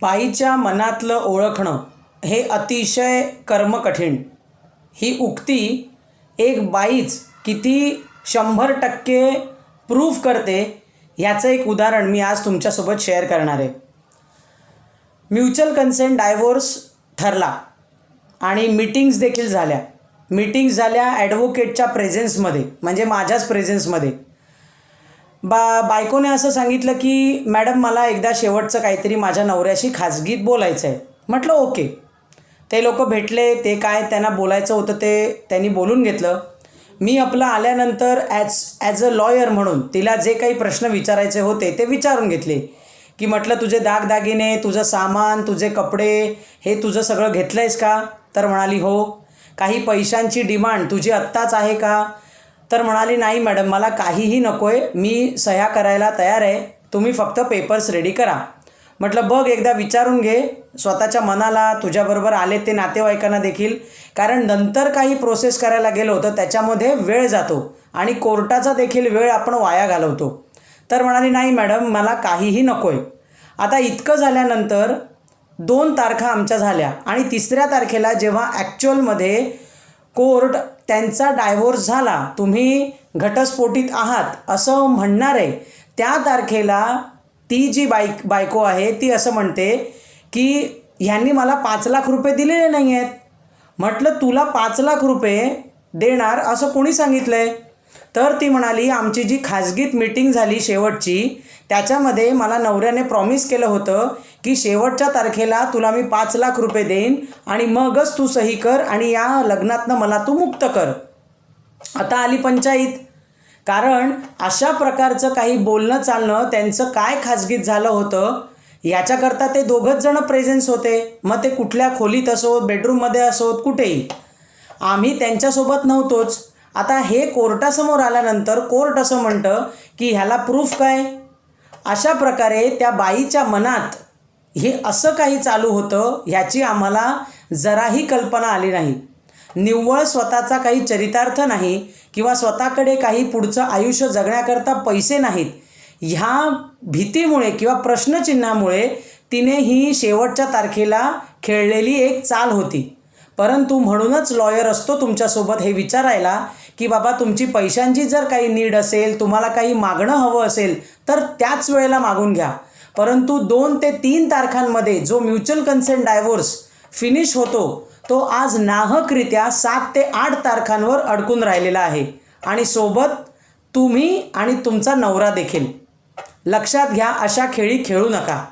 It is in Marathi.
बाईच्या मनातलं ओळखणं हे अतिशय कर्मकठीण. ही उक्ती एक बाईच किती शंभर टक्के प्रूफ करते ह्याचं एक उदाहरण मी आज तुमच्यासोबत शेअर करणार आहे. म्युच्युअल कन्सेंट डायव्होर्स ठरला आणि मीटिंग्स देखील झाल्या. मीटिंग्स झाल्या ॲडव्होकेटच्या प्रेझेन्समध्ये म्हणजे माझ्याच प्रेझेन्समध्ये. बा बायकोने असं सांगितलं की मॅडम मला एकदा शेवटचं काहीतरी माझ्या नवऱ्याशी खाजगीत बोलायचं आहे म्हटलं ओके. ते लोक भेटले ते काय त्यांना बोलायचं होतं ते त्यांनी बोलून घेतलं. मी आपलं आल्यानंतर ॲज ॲज अ लॉयर म्हणून तिला जे काही प्रश्न विचारायचे होते ते विचारून घेतले. की म्हटलं तुझे दागदागिने तुझं सामान तुझे कपडे हे तुझं सगळं घेतलं आहेस का? तर म्हणाली हो. काही पैशांची डिमांड तुझी आत्ताच आहे का? तर म्हणाली नाही मॅडम मला काहीही नको आहे मी सह्या करायला तयार आहे. तुम्ही फक्त पेपर्स रेडी करा. म्हटलं बघ एकदा विचारून घे. स्वतःच्या मनाला तुझ्याबरोबर आले ते नातेवाईकांना देखील. कारण नंतर काही प्रोसेस करायला गेलो तर त्याच्यामध्ये वेळ जातो आणि कोर्टाचा देखील वेळ आपण वाया घालवतो. तर म्हणाली नाही मॅडम मला काहीही नको आहे आता इतकं झाल्यानंतर दोन तारखा आमच्या झाल्या आणि तिसऱ्या तारखेला जेव्हा ॲक्च्युअलमध्ये कोर्ट त्यांचा डायव्होर्स झाला तुम्ही घटस्फोटीत आहात असं म्हणणार आहे त्या तारखेला ती जी बाईक बायको आहे ती असं म्हणते की ह्यांनी मला पाच लाख रुपये दिलेले नाही आहेत म्हटलं तुला पाच लाख रुपये देणार असं कोणी सांगितलं आहे तर ती म्हणाली आमची जी खाजगीत मीटिंग झाली शेवटची त्याच्यामध्ये मला नवऱ्याने प्रॉमिस केलं होतं की शेवटच्या तारखेला तुला मी पाच लाख रुपये देईन आणि मगच तू सही कर आणि या लग्नातनं मला तू मुक्त कर. आता आली पंचायत कारण अशा प्रकारचं काही बोलणं चालणं त्यांचं काय खाजगीत झालं होतं याच्याकरता ते दोघंच जणं प्रेझेन्स होते. मग ते कुठल्या खोलीत असोत बेडरूममध्ये असोत कुठेही. आम्ही त्यांच्यासोबत नव्हतोच. आता हे कोर्टासमोर आल्यानंतर कोर्ट असं म्हणतं की ह्याला प्रूफ काय? अशा प्रकारे त्या बाईच्या मनात हे असं काही चालू होतं ह्याची आम्हाला जराही कल्पना आली नाही. निव्वळ स्वतःचा काही चरितार्थ नाही किंवा स्वतःकडे काही पुढचं आयुष्य जगण्याकरता पैसे नाहीत ह्या भीतीमुळे किंवा प्रश्नचिन्हामुळे तिने ही शेवटच्या तारखेला खेळलेली एक चाल होती. परंतु म्हणूनच लॉयर असतो तुमच्यासोबत हे विचारायला की बाबा तुमची पैशांची जर काही नीड असेल तुम्हाला काही मागणं हवं असेल तर त्याच वेळेला मागून घ्या. परंतु दोन ते तीन तारखांमध्ये जो म्युच्युअल कन्सेंट डायव्होर्स फिनिश होतो तो आज नाहकरित्या सात ते आठ तारखांवर अडकून राहिलेला आहे. आणि सोबत तुम्ही आणि तुमचा नवरा देखील. लक्षात घ्या अशा खेळी खेळू नका.